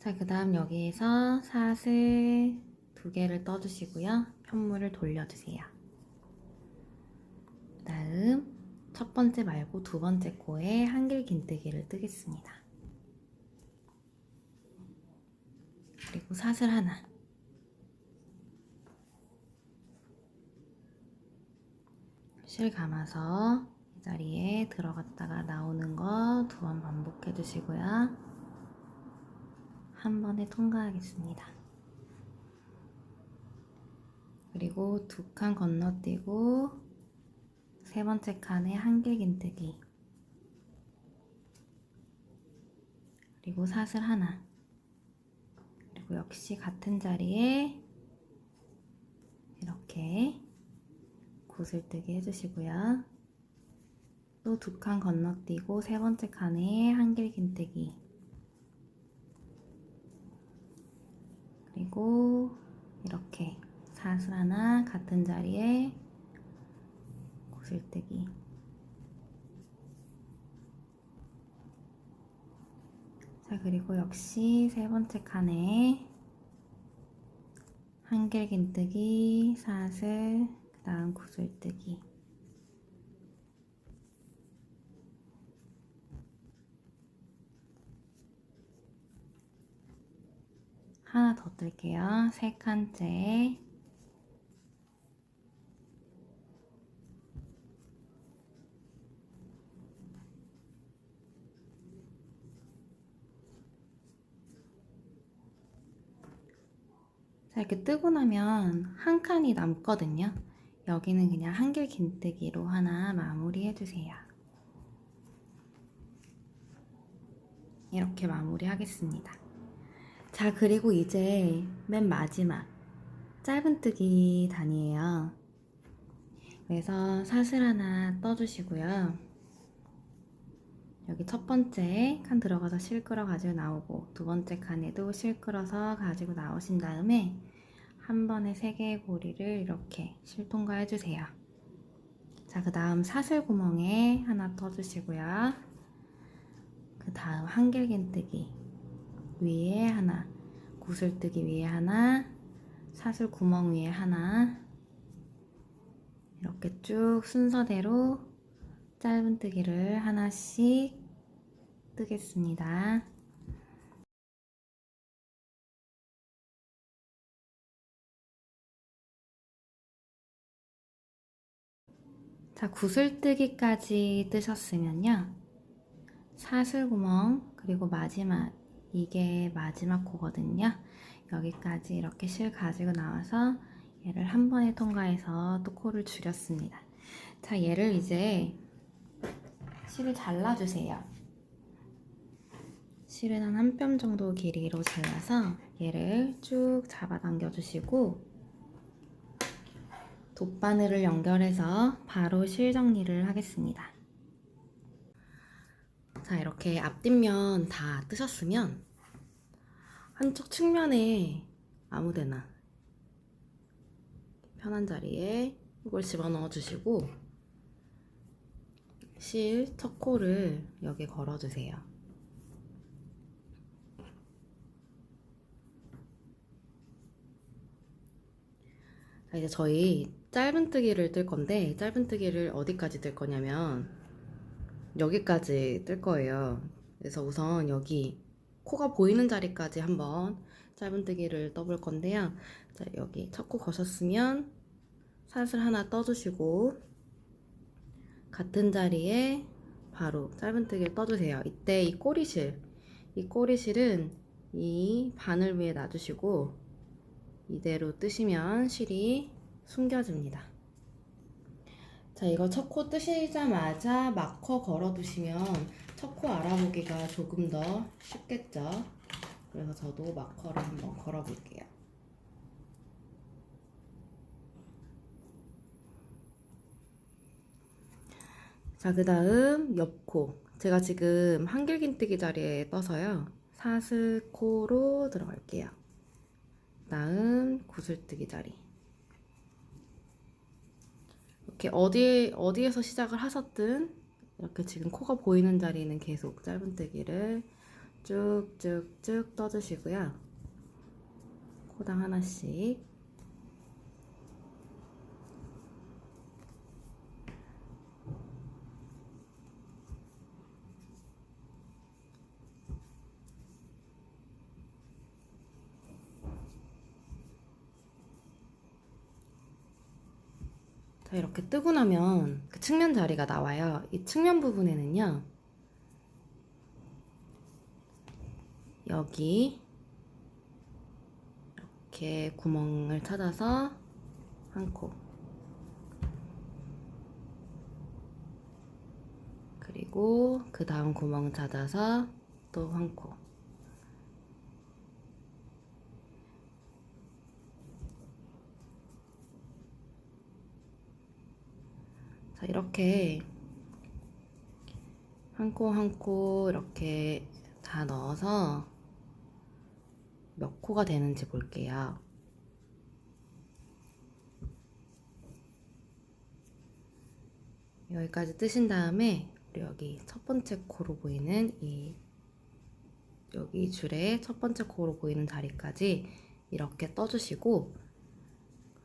자, 그 다음 여기에서 사슬 두 개를 떠주시고요. 편물을 돌려주세요. 그 다음 첫 번째 말고 두 번째 코에 한길 긴뜨기를 뜨겠습니다. 그리고 사슬 하나. 실 감아서 이 자리에 들어갔다가 나오는 거 두 번 반복해 주시고요. 한 번에 통과하겠습니다. 그리고 두 칸 건너뛰고 세 번째 칸에 한길 긴뜨기 그리고 사슬 하나 그리고 역시 같은 자리에 이렇게 구슬뜨기 해주시고요. 또 두 칸 건너뛰고 세 번째 칸에 한길 긴뜨기 그리고 이렇게 사슬 하나 같은 자리에 구슬뜨기. 자 그리고 역시 세 번째 칸에 한길 긴뜨기 사슬 그 다음 구슬뜨기 하나 더 뜰게요. 세 칸째. 자, 이렇게 뜨고 나면 한 칸이 남거든요. 여기는 그냥 한길 긴뜨기로 하나 마무리 해주세요. 이렇게 마무리 하겠습니다. 자, 그리고 이제 맨 마지막 짧은뜨기 단이에요. 그래서 사슬 하나 떠주시고요. 여기 첫 번째 칸 들어가서 실 끌어 가지고 나오고 두 번째 칸에도 실 끌어서 가지고 나오신 다음에 한 번에 세 개의 고리를 이렇게 실 통과 해 주세요. 자, 그 다음 사슬 구멍에 하나 떠주시고요. 그 다음 한길긴뜨기 위에 하나, 구슬뜨기 위에 하나, 사슬 구멍 위에 하나, 이렇게 쭉 순서대로 짧은뜨기를 하나씩 뜨겠습니다. 자, 구슬뜨기까지 뜨셨으면요. 사슬구멍, 그리고 마지막, 이게 마지막 코거든요. 여기까지 이렇게 실 가지고 나와서 얘를 한 번에 통과해서 또 코를 줄였습니다. 자, 얘를 이제 실을 잘라주세요. 실은 한 한 뼘 정도 길이로 잘라서 얘를 쭉 잡아당겨 주시고 돗바늘을 연결해서 바로 실 정리를 하겠습니다. 자, 이렇게 앞뒷면 다 뜨셨으면 한쪽 측면에 아무 데나 편한 자리에 이걸 집어넣어 주시고 실 첫 코를 여기 걸어 주세요. 자, 이제 저희 짧은뜨기를 뜰 건데 짧은뜨기를 어디까지 뜰 거냐면 여기까지 뜰 거예요. 그래서 우선 여기 코가 보이는 자리까지 한번 짧은뜨기를 떠볼 건데요. 자, 여기 첫 코 거셨으면 사슬 하나 떠주시고 같은 자리에 바로 짧은뜨기를 떠주세요. 이때 이 꼬리실, 이 꼬리실은 이 바늘 위에 놔주시고 이대로 뜨시면 실이 숨겨집니다. 자, 이거 첫 코 뜨시자마자 마커 걸어 두시면 첫 코 알아보기가 조금 더 쉽겠죠? 그래서 저도 마커를 한번 걸어 볼게요. 자, 그 다음 옆코. 제가 지금 한길긴뜨기 자리에 떠서요. 사슬코로 들어갈게요. 다음 구슬뜨기 자리. 이렇게 어디 어디에서 시작을 하셨든 이렇게 지금 코가 보이는 자리는 계속 짧은뜨기를 쭉쭉쭉 떠주시고요. 코당 하나씩. 자, 이렇게 뜨고 나면 그 측면 자리가 나와요. 이 측면 부분에는요. 여기 이렇게 구멍을 찾아서 한 코. 그리고 그 다음 구멍 찾아서 또 한 코. 이렇게 한 코 한 코 이렇게 다 넣어서 몇 코가 되는지 볼게요. 여기까지 뜨신 다음에 여기 첫 번째 코로 보이는 이 여기 줄에 첫 번째 코로 보이는 자리까지 이렇게 떠주시고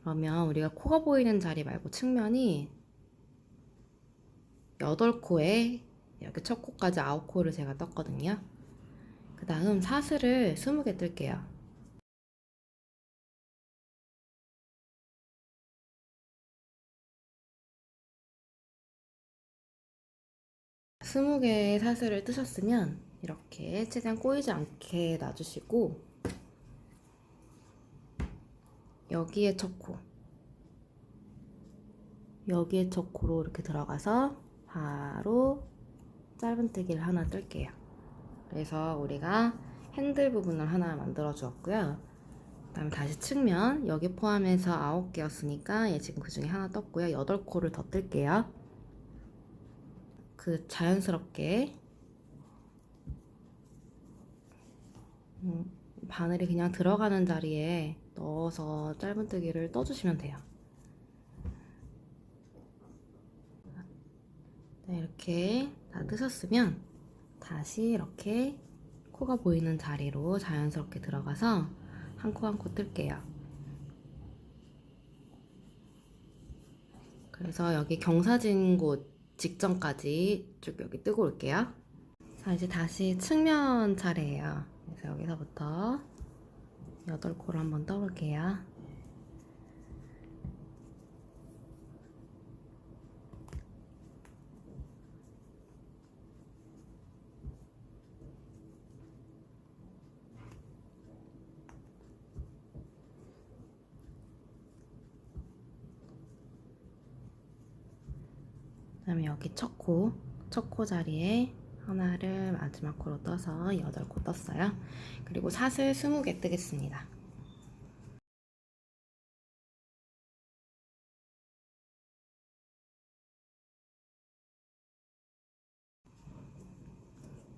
그러면 우리가 코가 보이는 자리 말고 측면이 8코에 이렇게 첫 코까지 9코를 제가 떴거든요. 그 다음 사슬을 20개 뜰게요. 스무 개의 사슬을 뜨셨으면 이렇게 최대한 꼬이지 않게 놔주시고 여기에 첫 코, 여기에 첫 코로 이렇게 들어가서 바로 짧은뜨기를 하나 뜰게요. 그래서 우리가 핸들 부분을 하나 만들어 주었고요. 그 다음에 다시 측면 여기 포함해서 9개였으니까 얘 지금 그 중에 하나 떴고요. 8코를 더 뜰게요. 그 자연스럽게 음, 바늘이 그냥 들어가는 자리에 넣어서 짧은뜨기를 떠주시면 돼요. 이렇게 다 뜨셨으면 다시 이렇게 코가 보이는 자리로 자연스럽게 들어가서 한 코 한 코 뜰게요. 그래서 여기 경사진 곳 직전까지 쭉 여기 뜨고 올게요. 자, 이제 다시 측면 차례예요. 그래서 여기서부터 8코를 한번 떠볼게요. 그다음에 여기 첫 코, 첫 코 자리에 하나를 마지막 코로 떠서 여덟 코 떴어요. 그리고 사슬 20개 뜨겠습니다.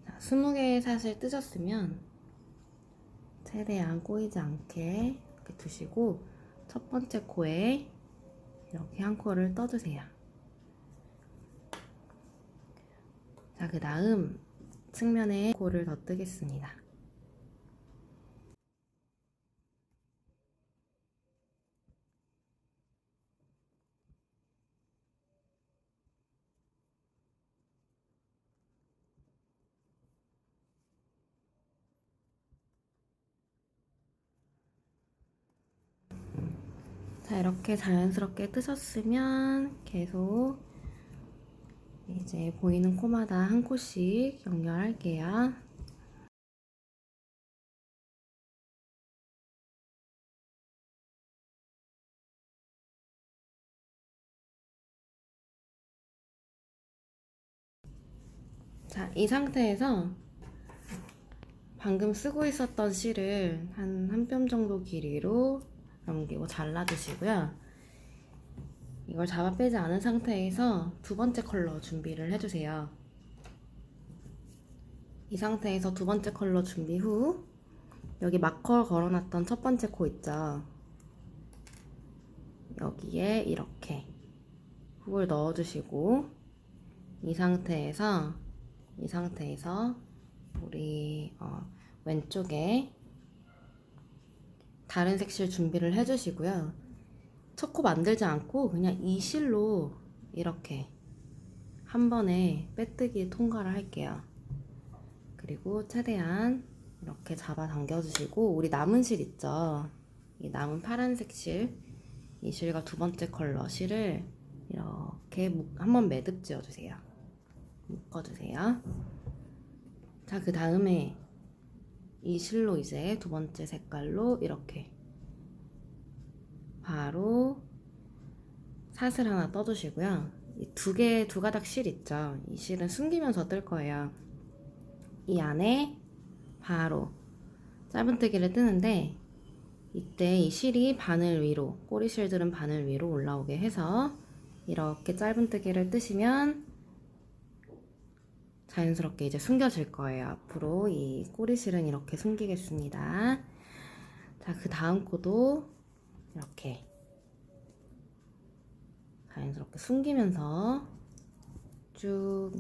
자, 20개의 사슬 뜨셨으면 최대한 꼬이지 않게 이렇게 두시고 첫 번째 코에 이렇게 한 코를 떠주세요. 자, 그 다음 측면에 코를 더 뜨겠습니다. 자, 이렇게 자연스럽게 뜨셨으면 계속 이제 보이는 코마다 한 코씩 연결할게요. 자, 이 상태에서 방금 쓰고 있었던 실을 한 한 뼘 정도 길이로 넘기고 잘라주시고요. 이걸 잡아 빼지 않은 상태에서 두 번째 컬러 준비를 해주세요. 이 상태에서 두 번째 컬러 준비 후 여기 마커 걸어놨던 첫 번째 코 있죠? 여기에 이렇게 훅을 넣어주시고 이 상태에서 이 상태에서 우리 어, 왼쪽에 다른 색실 준비를 해주시고요. 첫코 만들지 않고 그냥 이 실로 이렇게 한 번에 빼뜨기 통과를 할게요. 그리고 최대한 이렇게 잡아 당겨 주시고 우리 남은 실 있죠? 이 남은 파란색 실, 이 실과 두 번째 컬러 실을 이렇게 한번 매듭 지어 주세요. 묶어 주세요. 자, 그 다음에 이 실로 이제 두 번째 색깔로 이렇게 바로 사슬 하나 떠주시고요. 이두 개, 두 가닥 실 있죠? 이 실은 숨기면서 뜰 거예요. 이 안에 바로 짧은뜨기를 뜨는데 이때 이 실이 바늘 위로, 꼬리 실들은 바늘 위로 올라오게 해서 이렇게 짧은뜨기를 뜨시면 자연스럽게 이제 숨겨질 거예요. 앞으로 이 꼬리실은 이렇게 숨기겠습니다. 자, 그 다음 코도 이렇게 자연스럽게 숨기면서 쭉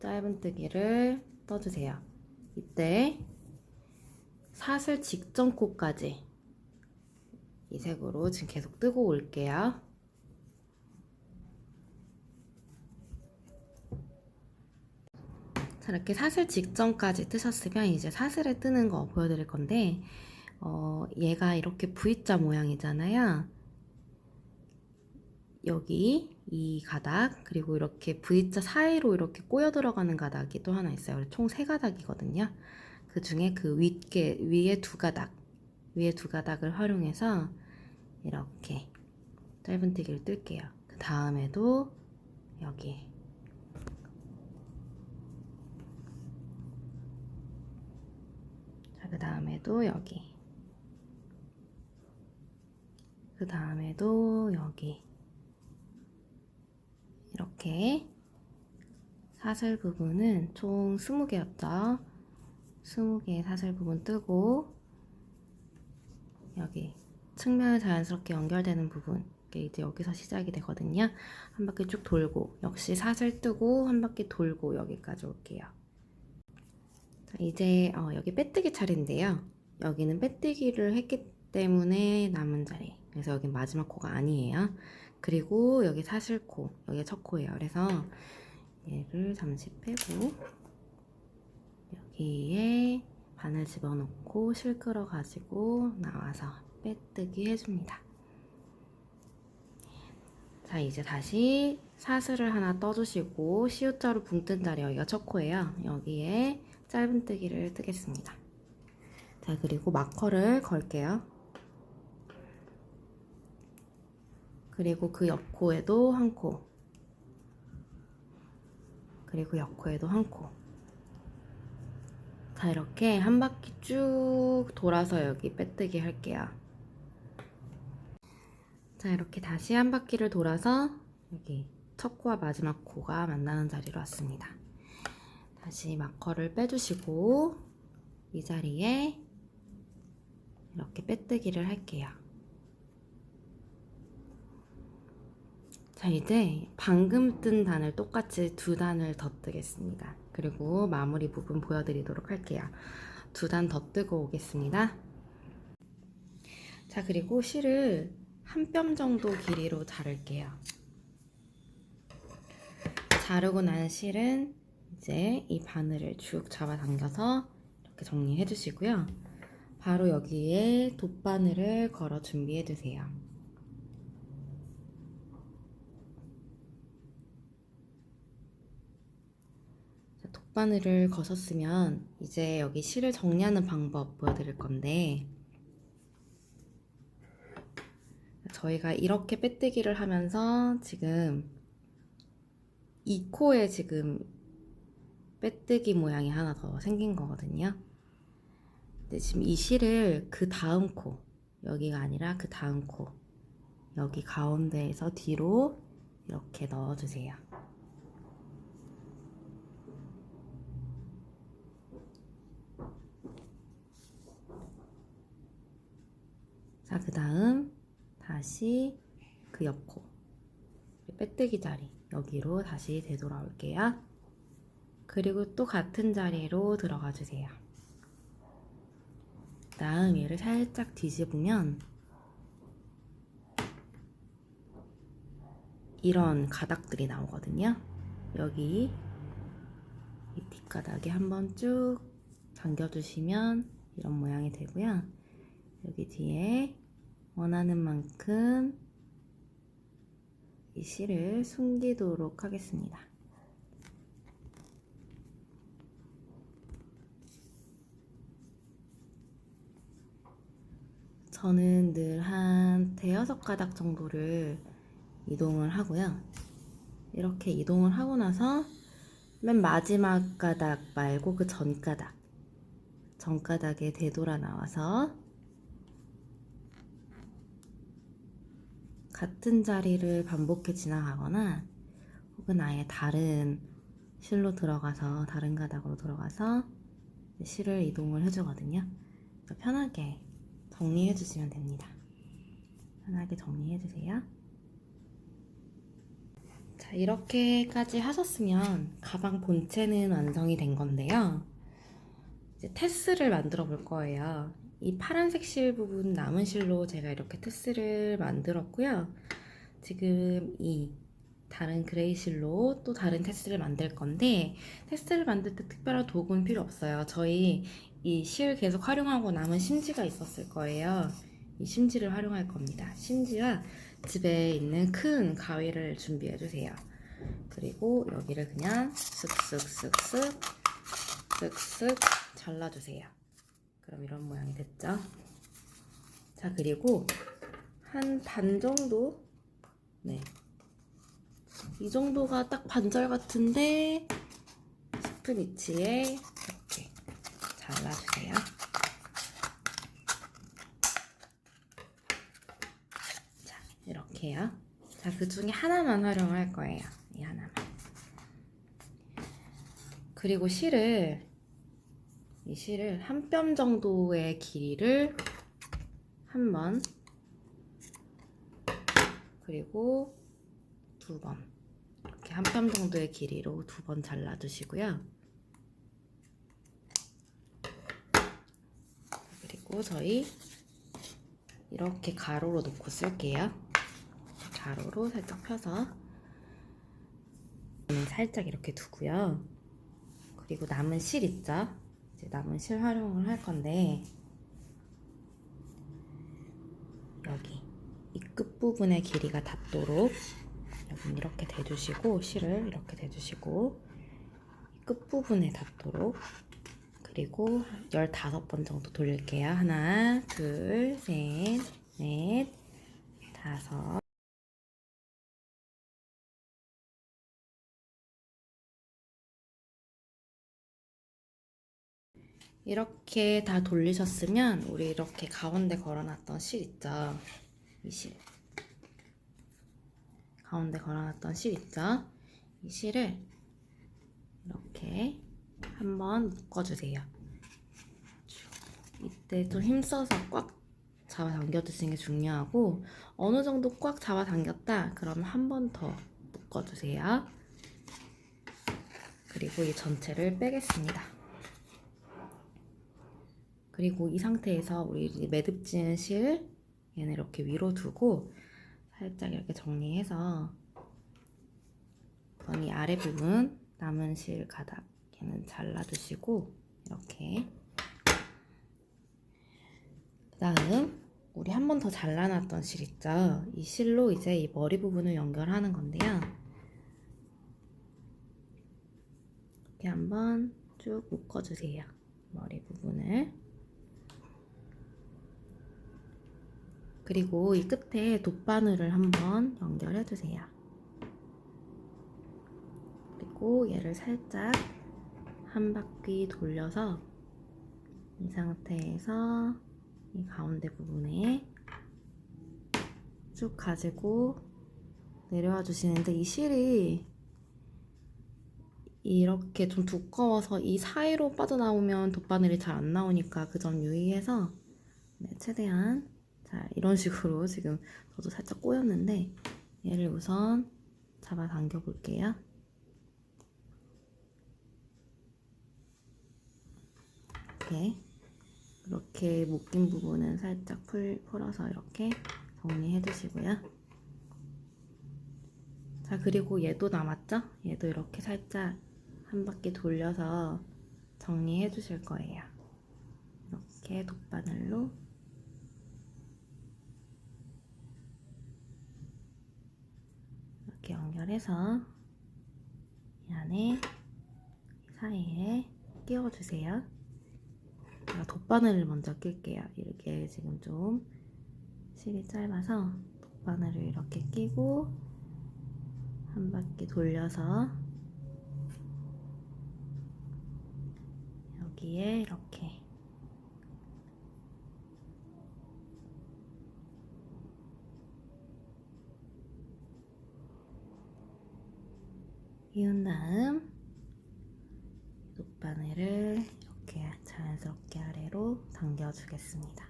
짧은뜨기를 떠주세요. 이때 사슬 직전 코까지 이 색으로 지금 계속 뜨고 올게요. 자, 이렇게 사슬 직전까지 뜨셨으면 이제 사슬에 뜨는 거 보여드릴 건데, 어, 얘가 이렇게 V자 모양이잖아요. 여기 이 가닥, 그리고 이렇게 V자 사이로 이렇게 꼬여 들어가는 가닥이 또 하나 있어요. 총 세 가닥이거든요. 그 중에 그 윗게, 위에 두 가닥, 위에 두 가닥을 활용해서 이렇게 짧은뜨기를 뜰게요. 그 다음에도 여기 자, 그 다음에도 여기. 그 다음에도 여기. 이렇게 사슬 부분은 총 20개였죠. 20개의 사슬 부분 뜨고 여기 측면에 자연스럽게 연결되는 부분 이게 이제 여기서 시작이 되거든요. 한 바퀴 쭉 돌고 역시 사슬 뜨고 한 바퀴 돌고 여기까지 올게요. 자, 이제 어, 여기 빼뜨기 차례인데요. 여기는 빼뜨기를 했기 때문에 남은 자리. 그래서 여기 마지막 코가 아니에요. 그리고 여기 사슬코, 여기 첫 코예요. 그래서 얘를 잠시 빼고 여기에 바늘 집어넣고 실 끌어 가지고 나와서 빼뜨기 해줍니다. 자 이제 다시 사슬을 하나 떠주시고 시옷자로 붕 뜬 자리 여기가 첫 코예요. 여기에 짧은뜨기를 뜨겠습니다. 자 그리고 마커를 걸게요. 그리고 그 옆코에도 한 코. 그리고 옆코에도 한 코. 자 이렇게 한 바퀴 쭉 돌아서 여기 빼뜨기 할게요. 자 이렇게 다시 한 바퀴를 돌아서 여기 첫 코와 마지막 코가 만나는 자리로 왔습니다. 다시 마커를 빼주시고 이 자리에 이렇게 빼뜨기를 할게요. 자 이제 방금 뜬 단을 똑같이 두 단을 더 뜨겠습니다. 그리고 마무리 부분 보여드리도록 할게요. 두 단 더 뜨고 오겠습니다. 자 그리고 실을 한 뼘 정도 길이로 자를게요. 자르고 난 실은 이제 이 바늘을 쭉 잡아당겨서 이렇게 정리해 주시고요. 바로 여기에 돗바늘을 걸어 준비해 주세요. 자, 돗바늘을 거셨으면 이제 여기 실을 정리하는 방법 보여드릴 건데 저희가 이렇게 빼뜨기를 하면서 지금 이 코에 지금 빼뜨기 모양이 하나 더 생긴 거거든요. 근데 지금 이 실을 그 다음 코, 여기가 아니라 그 다음 코, 여기 가운데에서 뒤로 이렇게 넣어주세요. 자, 그 다음 다시 그 옆코, 빼뜨기 자리, 여기로 다시 되돌아올게요. 그리고 또 같은 자리로 들어가 주세요. 다음 얘를 살짝 뒤집으면 이런 가닥들이 나오거든요. 여기 이 뒷가닥에 한번 쭉 당겨주시면 이런 모양이 되고요. 여기 뒤에 원하는 만큼 이 실을 숨기도록 하겠습니다. 저는 늘 한 대여섯 가닥 정도를 이동을 하고요. 이렇게 이동을 하고 나서 맨 마지막 가닥 말고 그 전 가닥, 전 가닥에 되돌아 나와서 같은 자리를 반복해 지나가거나 혹은 아예 다른 실로 들어가서 다른 가닥으로 들어가서 실을 이동을 해주거든요. 편하게 정리해 주시면 됩니다. 편하게 정리해 주세요. 자, 이렇게까지 하셨으면 가방 본체는 완성이 된 건데요. 이제 테스를 만들어 볼 거예요. 이 파란색 실 부분 남은 실로 제가 이렇게 테스를 만들었고요. 지금 이 다른 그레이 실로 또 다른 테스를 만들 건데 테스를 만들 때 특별한 도구는 필요 없어요. 저희 이 실 계속 활용하고 남은 심지가 있었을 거예요. 이 심지를 활용할 겁니다. 심지와 집에 있는 큰 가위를 준비해 주세요. 그리고 여기를 그냥 쓱쓱쓱쓱 쓱쓱 잘라주세요. 그럼 이런 모양이 됐죠? 자, 그리고 한 반 정도, 네. 이 정도가 딱 반절 같은데 싶은 위치에 이렇게 잘라주세요. 자, 이렇게요. 자, 그 중에 하나만 활용할 거예요. 이 하나만. 그리고 실을 이 실을 한 뼘 정도의 길이를 한 번, 그리고 두 번. 이렇게 한 뼘 정도의 길이로 두 번 잘라주시고요. 그리고 저희 이렇게 가로로 놓고 쓸게요. 가로로 살짝 펴서 살짝 이렇게 두고요. 그리고 남은 실 있죠? 이제 남은 실 활용을 할 건데 여기 이 끝부분의 길이가 닿도록 여기 이렇게 대주시고 실을 이렇게 대주시고 이 끝부분에 닿도록 그리고 15번 정도 돌릴게요. 하나, 둘, 셋, 넷, 다섯 이렇게 다 돌리셨으면 우리 이렇게 가운데 걸어놨던 실 있죠? 이 실. 가운데 걸어놨던 실 있죠? 이 실을 이렇게 한번 묶어주세요. 이때 좀 힘써서 꽉 잡아 당겨주시는 게 중요하고 어느 정도 꽉 잡아 당겼다 그러면 한 번 더 묶어주세요. 그리고 이 전체를 빼겠습니다. 그리고 이 상태에서 우리 매듭 지은 실 얘는 이렇게 위로 두고 살짝 이렇게 정리해서 이 아래 부분 남은 실 가닥 얘는 잘라주시고 이렇게 그 다음 우리 한 번 더 잘라놨던 실 있죠? 이 실로 이제 이 머리 부분을 연결하는 건데요. 이렇게 한번 쭉 묶어주세요. 머리 부분을. 그리고 이 끝에 돗바늘을 한번 연결해 주세요. 그리고 얘를 살짝 한 바퀴 돌려서 이 상태에서 이 가운데 부분에 쭉 가지고 내려와 주시는데 이 실이 이렇게 좀 두꺼워서 이 사이로 빠져나오면 돗바늘이 잘 안 나오니까 그 점 유의해서 네, 최대한 자 이런 식으로 지금 저도 살짝 꼬였는데 얘를 우선 잡아 당겨 볼게요. 이렇게 이렇게 묶인 부분은 살짝 풀, 풀어서 이렇게 정리해 주시고요. 자, 그리고 얘도 남았죠? 얘도 이렇게 살짝 한 바퀴 돌려서 정리해 주실 거예요. 이렇게 돗바늘로 이렇게 연결해서 이 안에 이 사이에 끼워주세요. 제가 돗바늘을 먼저 낄게요. 이렇게 지금 좀 실이 짧아서 돗바늘을 이렇게 끼고 한 바퀴 돌려서 여기에 이렇게 이은 다음 돗바늘을 이렇게 자연스럽게 아래로 당겨주겠습니다.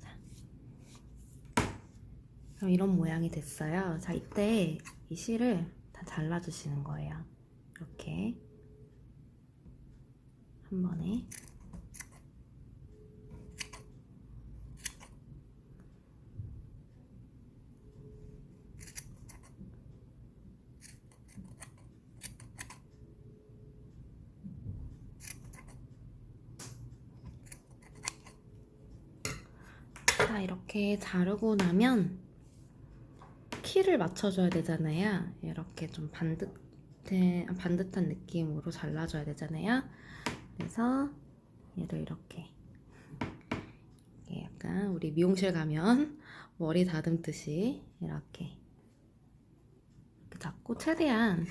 자, 그럼 이런 모양이 됐어요. 자, 이때 이 실을 다 잘라주시는 거예요. 이렇게 한 번에 자, 이렇게 자르고 나면 키를 맞춰줘야 되잖아요. 이렇게 좀 반듯해, 반듯한 느낌으로 잘라줘야 되잖아요. 그래서 얘를 이렇게 약간 우리 미용실 가면 머리 다듬듯이 이렇게 이렇게 잡고 최대한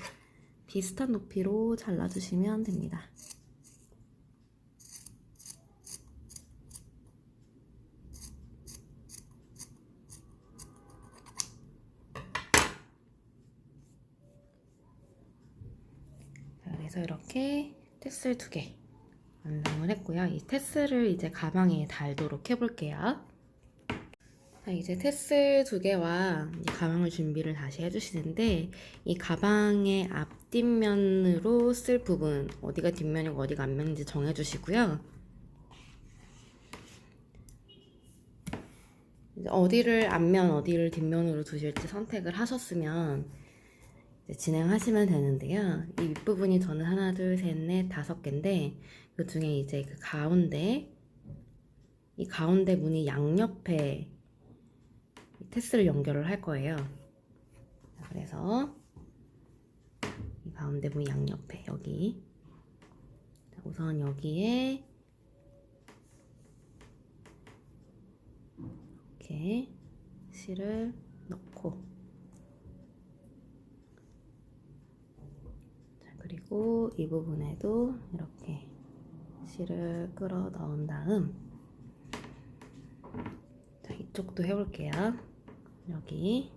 비슷한 높이로 잘라주시면 됩니다. 자, 그래서 이렇게 테슬 두개 완성을 했고요. 이 테슬을 이제 가방에 달도록 해볼게요. 자, 이제 테슬 두 개와 이 가방을 준비를 다시 해주시는데 이 가방의 앞뒷면으로 쓸 부분 어디가 뒷면이고 어디가 앞면인지 정해주시고요. 이제 어디를 앞면 어디를 뒷면으로 두실지 선택을 하셨으면 진행하시면 되는데요. 이 윗부분이 저는 하나, 둘, 셋, 넷, 다섯 개인데 그 중에 이제 그 가운데 이 가운데 문이 양옆에 이 테스를 연결을 할 거예요. 자, 그래서 이 가운데 문 양옆에 여기 자, 우선 여기에 이렇게 실을 넣고 자, 그리고 이 부분에도 이렇게 실을 끌어 넣은 다음 자, 이쪽도 해볼게요. 여기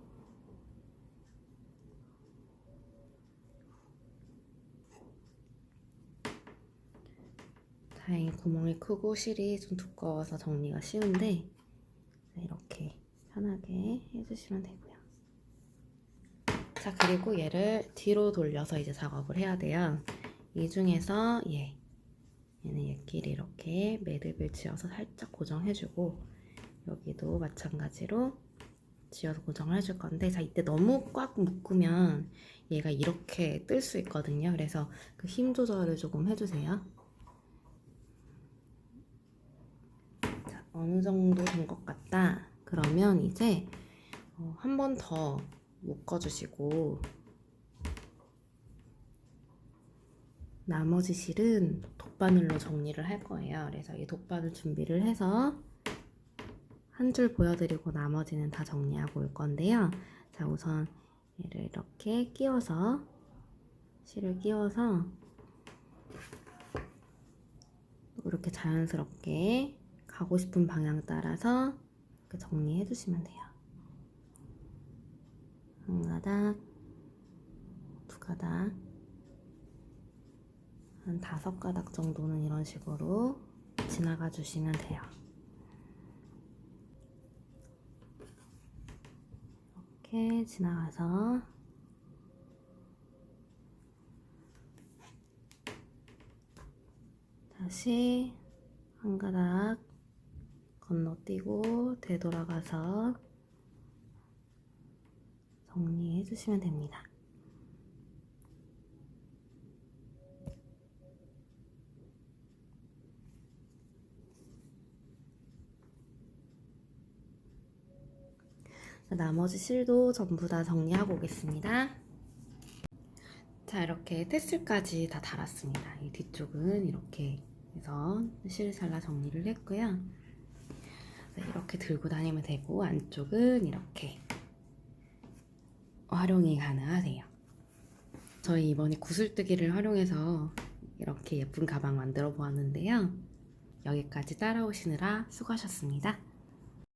다행히 구멍이 크고 실이 좀 두꺼워서 정리가 쉬운데 자, 이렇게 편하게 해주시면 되고요. 자, 그리고 얘를 뒤로 돌려서 이제 작업을 해야 돼요. 이 중에서 얘, 얘는 얘끼리 이렇게 매듭을 지어서 살짝 고정해주고 여기도 마찬가지로 지어서 고정을 해줄 건데 자, 이때 너무 꽉 묶으면 얘가 이렇게 뜰 수 있거든요. 그래서 그 힘 조절을 조금 해주세요. 자, 어느 정도 된 것 같다. 그러면 이제 어, 한번 더 묶어주시고 나머지 실은 돗바늘로 정리를 할 거예요. 그래서 이 돗바늘 준비를 해서 한 줄 보여드리고 나머지는 다 정리하고 올 건데요. 자, 우선 얘를 이렇게 끼워서 실을 끼워서 이렇게 자연스럽게 가고 싶은 방향 따라서 정리해 주시면 돼요. 한 가닥, 두 가닥, 한 다섯 가닥 정도는 이런 식으로 지나가 주시면 돼요. 이렇게 지나가서 다시 한 가닥 건너뛰고 되돌아가서 정리해 주시면 됩니다. 자, 나머지 실도 전부 다 정리하고 오겠습니다. 자, 이렇게 테슬까지 다 달았습니다. 이 뒤쪽은 이렇게 해서 실 잘라 정리를 했고요. 자, 이렇게 들고 다니면 되고 안쪽은 이렇게 활용이 가능하세요. 저희 이번에 구슬뜨기를 활용해서 이렇게 예쁜 가방 만들어 보았는데요. 여기까지 따라오시느라 수고하셨습니다.